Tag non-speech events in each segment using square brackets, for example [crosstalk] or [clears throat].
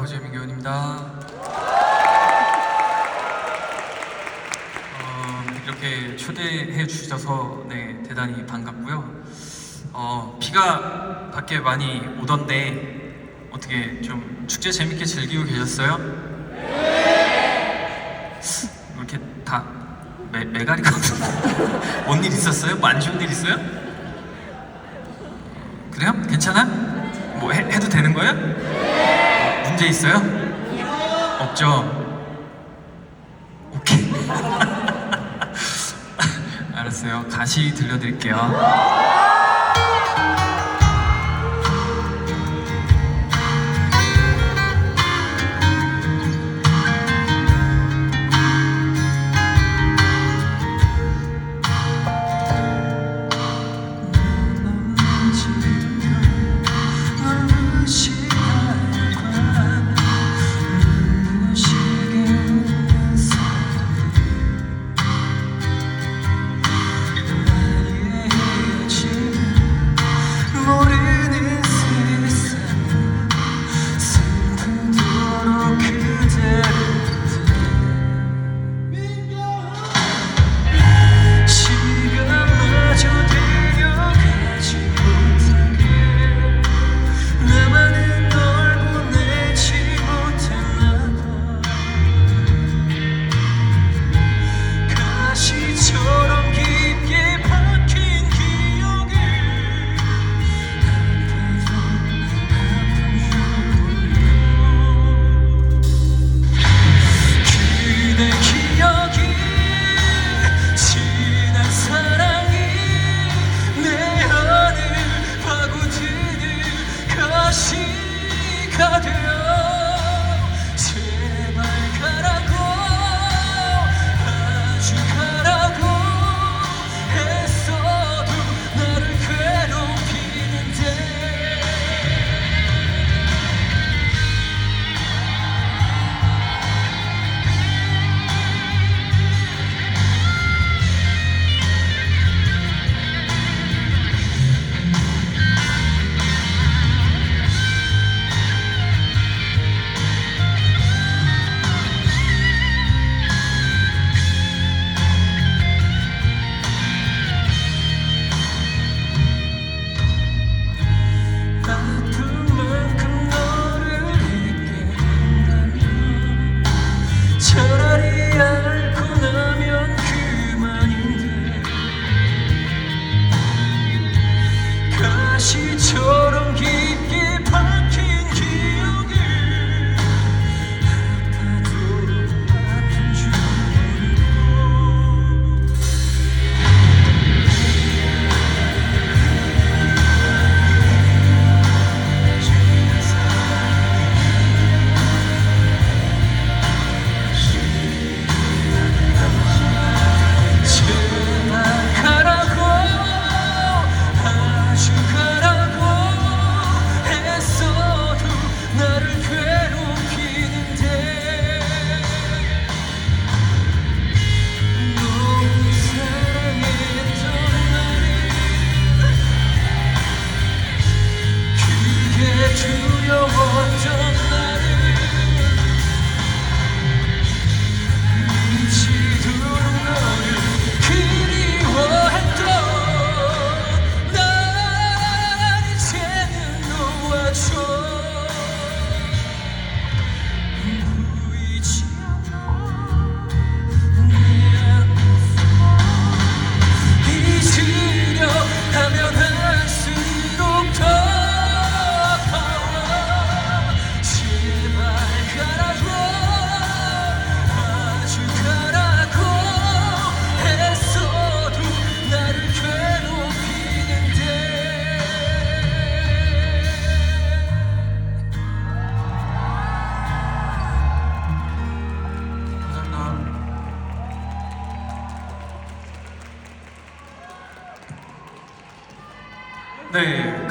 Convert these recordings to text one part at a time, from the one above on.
아버지 민규원입니다. 어, 이렇게 초대해 주셔서 네, 대단히 반갑고요. 어, 비가 밖에 많이 오던데 어떻게 좀 축제 재밌게 즐기고 계셨어요? 뭐 이렇게 다 매, 메가리가 뭔일 있었어요? 뭐 안 좋은 일 있어요? 그래요? 괜찮아? 뭐 해, 해도 되는 거예요? 문제 있어요? 없죠? 오케이. [laughs] 알았어요. 다시 들려드릴게요.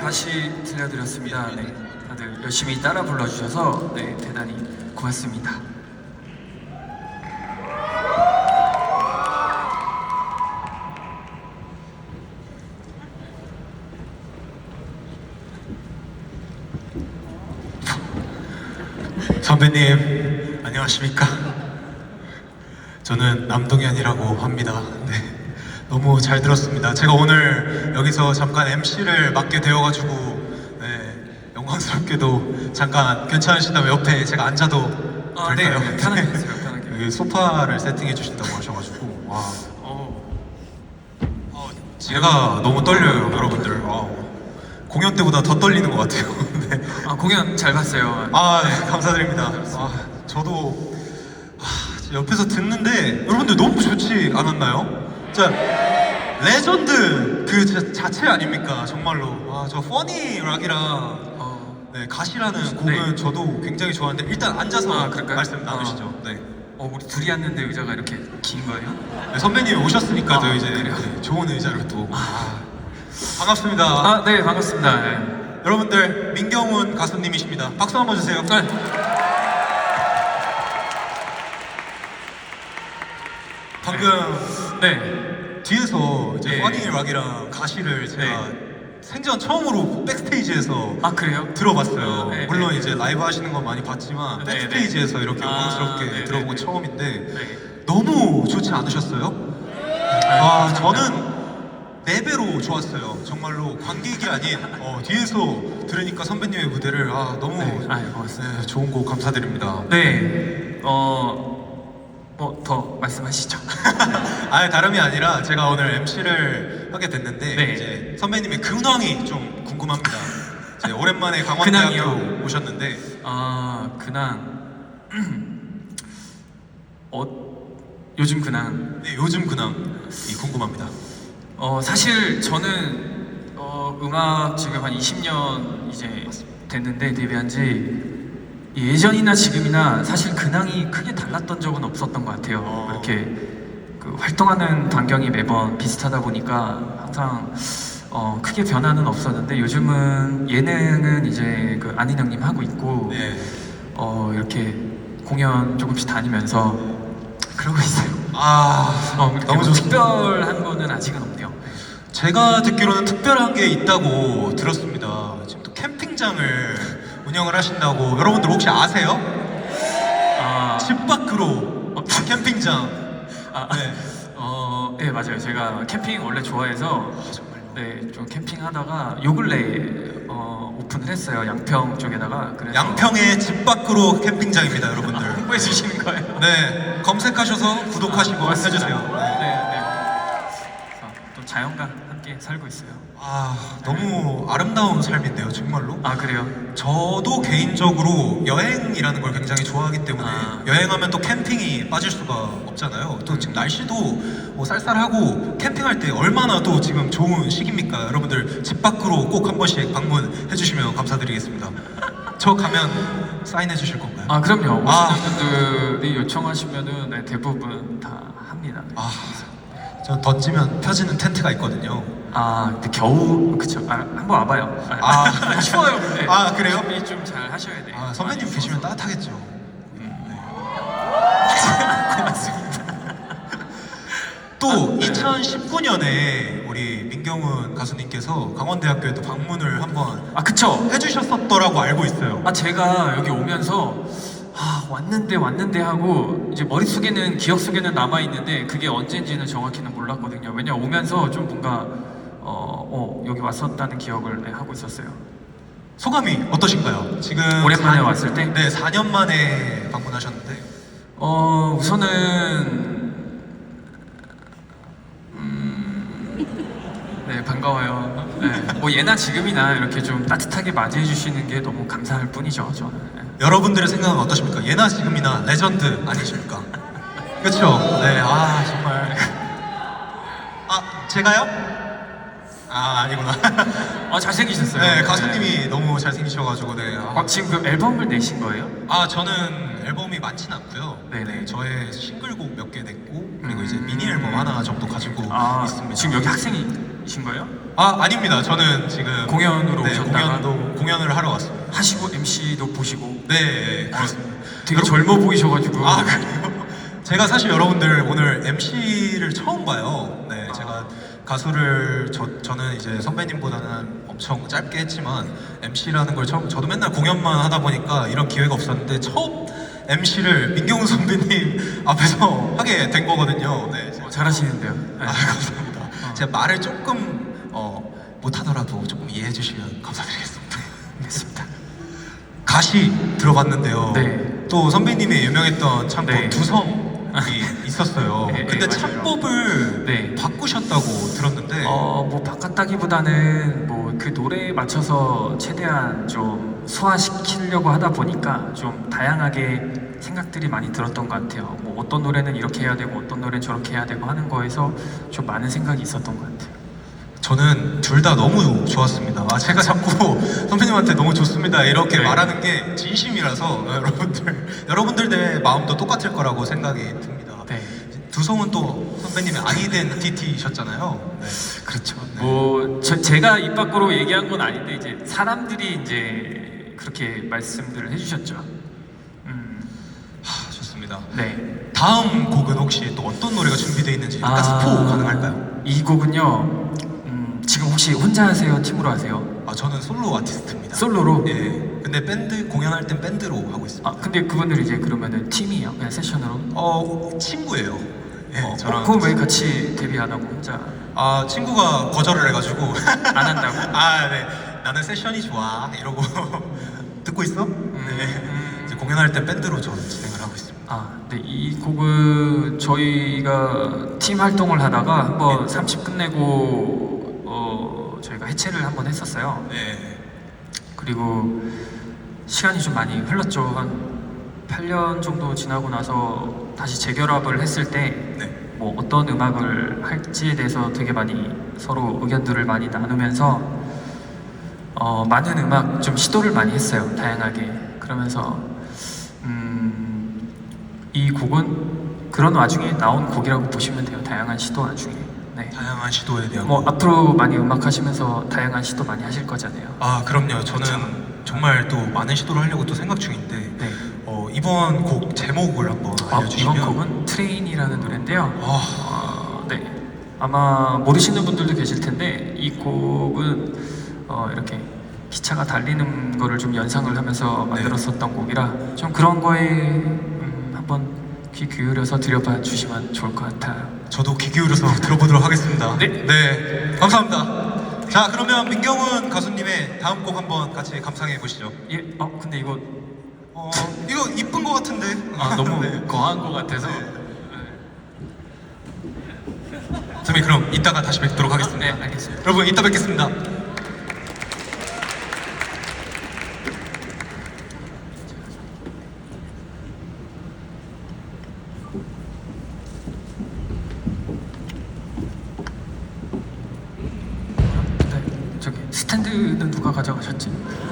네, 가시 들려드렸습니다. 네, 다들 열심히 따라 불러주셔서 네, 대단히 고맙습니다. 선배님 안녕하십니까? 저는 남동현이라고 합니다. 네, 너무 잘 들었습니다. 제가 오늘 여기서 잠깐 MC를 맡게 되어가지고 네, 영광스럽게도 잠깐 괜찮으시다면 옆에 제가 앉아도 아, 네, 될까요? 네, 편하게 [laughs] 편하게. 여기 소파를 세팅해 주신다고 하셔가지고 와, 어, 어, 제가 너무 떨려요, 여러분들. 와, 공연 때보다 더 떨리는 것 같아요. [laughs] 네. 아, 공연 잘 봤어요. 아, 네, 감사드립니다. 아, 저도 아, 옆에서 듣는데 여러분들 너무 좋지 않았나요? 진짜 레전드 그 자- 자체 아닙니까? 정말로. 아, 저 퍼니 락이랑 어, 네, 가시라는 곡은 네. 저도 굉장히 좋아하는데 일단 앉아서 아, 그럴까요? 말씀 나누시죠. 어. 네. 어, 우리 둘이 앉는데 의자가 이렇게 긴 거예요? 네, 선배님이 오셨으니까 아, 저 이제 그래요? 네, 좋은 의자를 또 아, 반갑습니다. 아, 네, 반갑습니다. 네. 여러분들 민경훈 가수님이십니다. 박수 한번 주세요. 네. 방금 네. 뒤에서 이제 네. 퍼니 락이랑 가시를 제가 생전 처음으로 백스테이지에서 아, 그래요? 들어봤어요. 네, 물론 네. 이제 라이브 하시는 건 많이 봤지만 네, 백스테이지에서 이렇게 아, 영광스럽게 네, 들어본 네, 네. 처음인데 네. 너무 좋지 않으셨어요? 아 저는 네 배로 좋았어요. 정말로 관객이 아닌 어, 뒤에서 들으니까 선배님의 무대를 아 너무 네, 아유, 고맙습니다. 네, 좋은 곡 감사드립니다. 네. 어, 뭐더 말씀하시죠. [laughs] 아 다름이 아니라 제가 오늘 MC를 하게 됐는데 네. 이제 선배님의 근황이 좀 궁금합니다. 이제 오랜만에 강원대학교 근황이요? 오셨는데 아, 근황. [clears throat] 어, 요즘 근황. 네, 요즘 근황이 궁금합니다. 어, 사실 저는 어, 음악 지금 한 20년 이제 됐는데 데뷔한 지 예전이나 지금이나 사실 근황이 크게 달랐던 적은 없었던 것 같아요. 어. 이렇게 그 활동하는 반경이 매번 비슷하다 보니까 항상 어, 크게 변화는 없었는데 요즘은 예능은 이제 그 안인 형님 하고 있고 네. 어, 이렇게 공연 조금씩 다니면서 그러고 있어요. 아 어, 그렇게 너무 뭐. 특별한 거는 아직은 없네요. 제가 듣기로는 특별한 게 있다고 들었습니다. 지금 또 캠핑장을 운영을 하신다고 여러분들 혹시 아세요? 아, 집 밖으로 어. 캠핑장. 아, 네. 어, 네 맞아요. 제가 캠핑 원래 좋아해서 네, 좀 캠핑하다가 요 근래 어, 오픈을 했어요. 양평 쪽에다가 그래서 양평의 집 밖으로 캠핑장입니다, 아, 여러분들. 홍보해 주시는 거예요. 네, 검색하셔서 구독하시고 아, 고맙습니다. 해주세요. 네, 네. 네. 그래서 또 자연과 함께 살고 있어요. 아, 너무 아름다운 삶인데요, 정말로. 아 그래요? 저도 개인적으로 여행이라는 걸 굉장히 좋아하기 때문에 아. 여행하면 또 캠핑이 빠질 수가 없잖아요. 또 지금 날씨도 뭐 쌀쌀하고 캠핑할 때 얼마나 또 지금 좋은 시기입니까? 여러분들 집 밖으로 꼭 한 번씩 방문해 주시면 감사드리겠습니다. 저 가면 사인해 주실 건가요? 아 그럼요. 오시는 아. 분들이 요청하시면은 네, 대부분 다 합니다. 아, 저 던지면 펴지는 텐트가 있거든요. 아, 근데 겨우 그쵸? 아, 한번 와봐요. 아. [laughs] 추워요, 근데. 아, 그래요? 준비 좀잘 하셔야 돼요. 아, 선배님 많이 계시면 추워서. 따뜻하겠죠. [laughs] 고맙습니다. 또 아, 네. 2019년에 우리 민경훈 가수님께서 강원대학교에도 방문을 한번 아, 그쵸? 해주셨었더라고 알고 있어요. 아, 제가 여기 오면서 아, 왔는데 왔는데 하고 이제 머릿속에는 기억 속에는 남아 있는데 그게 언젠지는 정확히는 몰랐거든요. 왜냐 오면서 좀 뭔가 어, 어 여기 왔었다는 기억을 네, 하고 있었어요. 소감이 어떠신가요? 지금 오랜만에 사- 왔을 때? 네, 4년 만에 방문하셨는데 어 우선은 음, 네 반가워요. 네, 뭐 예나 지금이나 이렇게 좀 따뜻하게 맞이해 주시는 게 너무 감사할 뿐이죠. 저는. 네. 여러분들의 생각은 어떠십니까? 예나 지금이나 레전드 아니십니까? 그렇죠. 네, 아 정말 [laughs] 아 제가요? 아 아니구나. 어 잘생기셨어요. 네, 가수님이 너무 잘생기셔가지고 네. 아. 어, 지금 그 앨범을 내신 거예요? 아 저는 앨범이 많진 않고요. 네네. 저의 싱글곡 몇 개 냈고 그리고 음. 이제 미니 앨범 하나 정도 가지고 아 있습니다. 지금 여기 학생이신 거예요? 아 아닙니다. 저는 지금 공연으로 네, 오셨다가? 공연도 공연을 하러 왔습니다. 하시고 MC도 보시고 네 그렇습니다. 되게 여러분- 젊어 보이셔가지고 아 그래요? 제가 사실 여러분들 오늘 MC를 처음 봐요. 가수를 저, 저는 이제 선배님보다는 엄청 짧게 했지만 MC라는 걸 처음 저도 맨날 공연만 하다 보니까 이런 기회가 없었는데 처음 MC를 민경훈 선배님 [laughs] 앞에서 하게 된 거거든요. 네. 어, 잘하시는데요. 네. 아 감사합니다. 제가 말을 조금 어, 못하더라도 조금 이해해 주시면 감사드리겠습니다. [laughs] 알겠습니다. 가시 들어봤는데요. 네. 또 선배님의 유명했던 창법 네. 두성 이 있었어요. 네, 근데 네. 창법을 네. 바꾸셨다고 들었는데 어, 뭐 바꿨다기보다는 뭐 그 노래에 맞춰서 최대한 좀 소화시키려고 하다 보니까 좀 다양하게 생각들이 많이 들었던 것 같아요. 뭐 어떤 노래는 이렇게 해야 되고 어떤 노래는 저렇게 해야 되고 하는 거에서 좀 많은 생각이 있었던 것 같아요. 저는 둘 다 너무 좋았습니다. 아, 제가 자꾸 [laughs] 선배님한테 너무 좋습니다 이렇게 네. 말하는 게 진심이라서 [laughs] 여러분들 여러분들의 마음도 똑같을 거라고 생각이 듭니다. 네. 두성은 또 선배님의 아이덴티티셨잖아요. 네. 그렇죠. 뭐 저, 제가 입 밖으로 얘기한 건 아닌데 이제 사람들이 이제 그렇게 말씀들을 해주셨죠. 음, 하, 좋습니다. 네. 다음 곡은 혹시 또 어떤 노래가 준비되어 있는지 약간 스포 가능할까요? 이 곡은요. 음, 지금 혹시 혼자 하세요? 팀으로 하세요? 아 저는 솔로 아티스트입니다. 솔로로? 예. 근데 밴드 공연할 땐 밴드로 하고 있습니다. 아 근데 그분들 이제 그러면은 팀이에요? 그냥 세션으로? 어 친구예요. 예, 어, 저랑. 그럼 왜 같이 데뷔 안 하고 혼자 아 친구가 거절을 해가지고 [laughs] 안 한다고? 아 네. 나는 세션이 좋아 이러고 [laughs] 듣고 있어? 네. 이제 공연할 땐 밴드로 저 진행을 하고 있습니다. 아, 네, 이 곡은 저희가 팀 활동을 하다가 한번 30 끝내고 해체를 한번 했었어요. 네. 그리고 시간이 좀 많이 흘렀죠. 한 8년 정도 지나고 나서 다시 재결합을 했을 때 네. 뭐 어떤 음악을 할지에 대해서 되게 많이 서로 의견들을 많이 나누면서 어, 많은 음악 좀 시도를 많이 했어요. 다양하게. 그러면서 음, 이 곡은 그런 와중에 나온 곡이라고 보시면 돼요. 다양한 시도 와중에. 네. 다양한 시도에 대한 뭐 거. 앞으로 많이 음악 하시면서 다양한 시도 많이 하실 거잖아요. 아 그럼요. 저는 정말 또 많은 시도를 하려고 또 생각 중인데 네. 어, 이번 곡 제목을 한번 아, 알려주시면. 이번 곡은 트레인이라는 노래인데요. 아, 어, 네. 아마 모르시는 분들도 계실 텐데 이 곡은 어, 이렇게 기차가 달리는 거를 좀 연상을 하면서 네. 만들었었던 곡이라 좀 그런 거에 음, 한번 귀 기울여서 들여봐 주시면 좋을 것 같아요. 저도 귀 기울여서 [laughs] 들어보도록 하겠습니다. 네. 네, 감사합니다. 자, 그러면 민경훈 가수님의 다음 곡 한번 같이 감상해 보시죠. 예, 어 근데 이거 어, 이거 이쁜 것 같은데. 아, 너무 [laughs] 네. 거한 것 같아서 선배님 그럼 이따가 다시 뵙도록 하겠습니다. 네 알겠습니다. 여러분 이따 뵙겠습니다. 네, 저기 스탠드는 누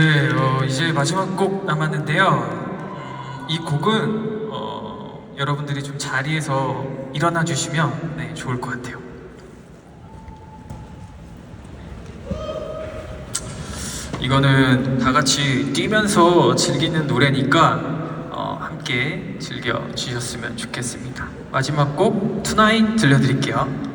네, 어, 이제 마지막 곡 남았는데요. 음, 이 곡은 어, 여러분들이 좀 자리에서 일어나 주시면 네, 좋을 것 같아요. 이거는 다 같이 뛰면서 즐기는 노래니까 어, 함께 즐겨 주셨으면 좋겠습니다. 마지막 곡 투나잇 들려드릴게요.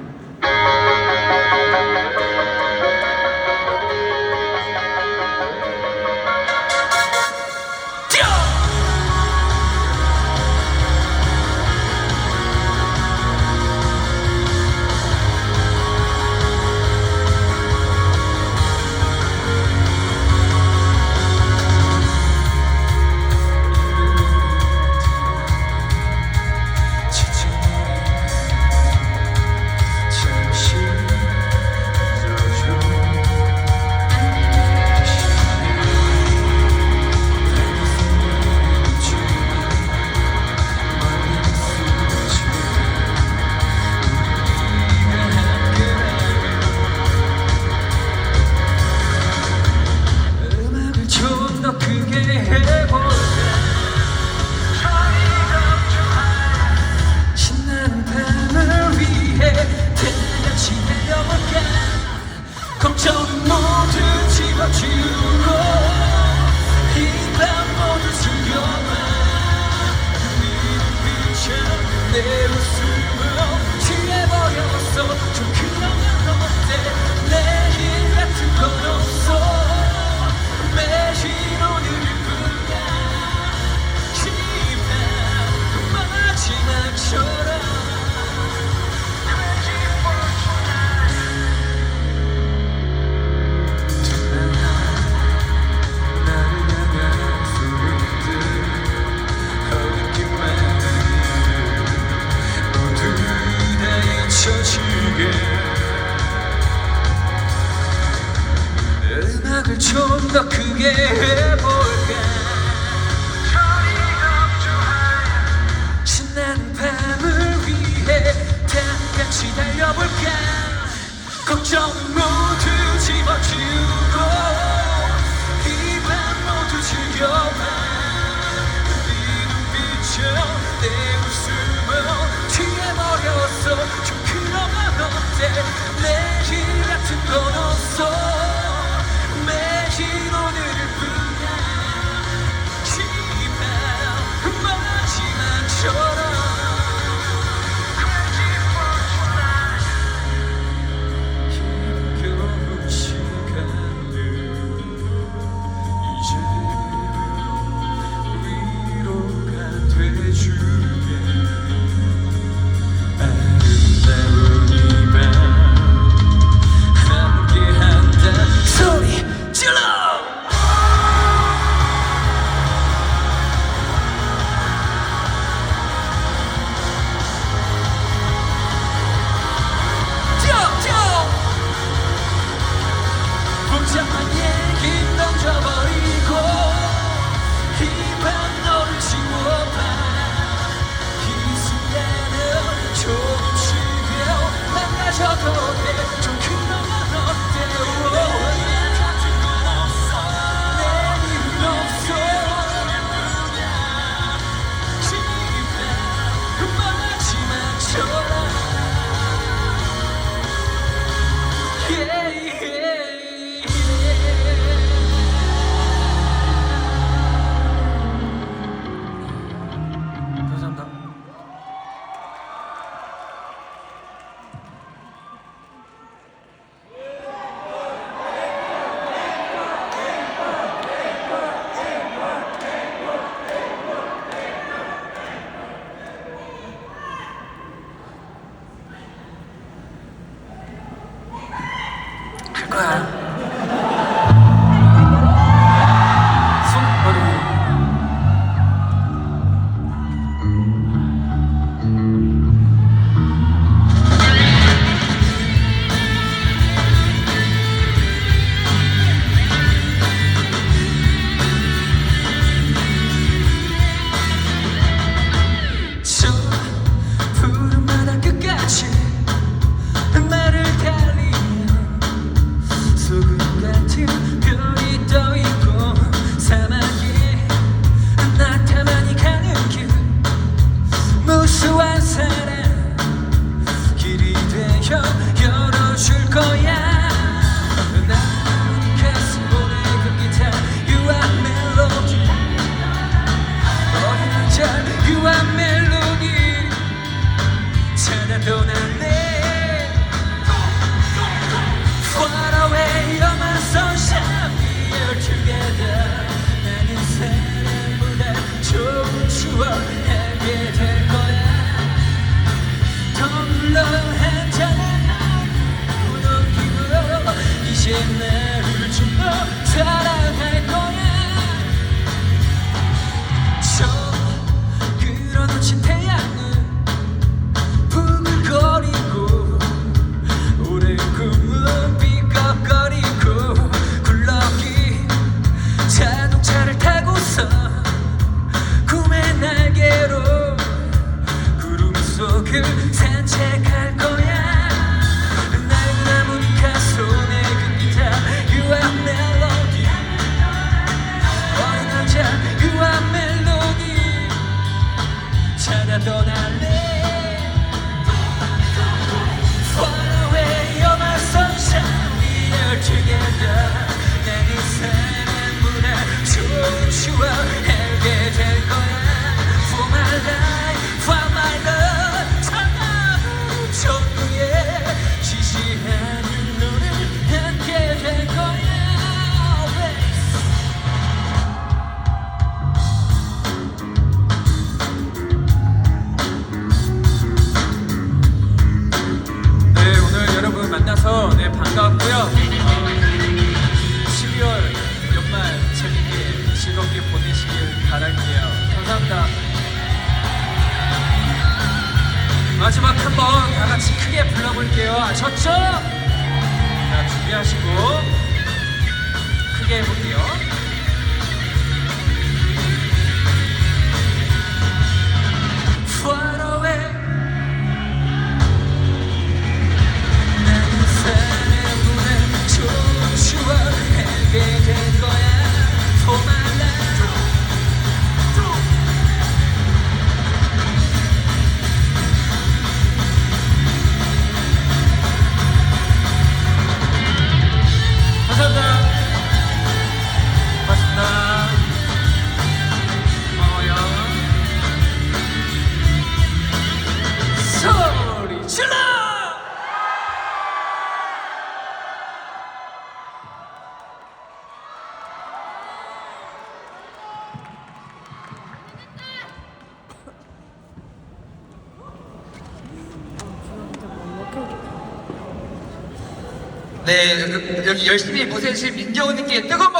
열심히 보세실 민경훈님께 뜨거운 박수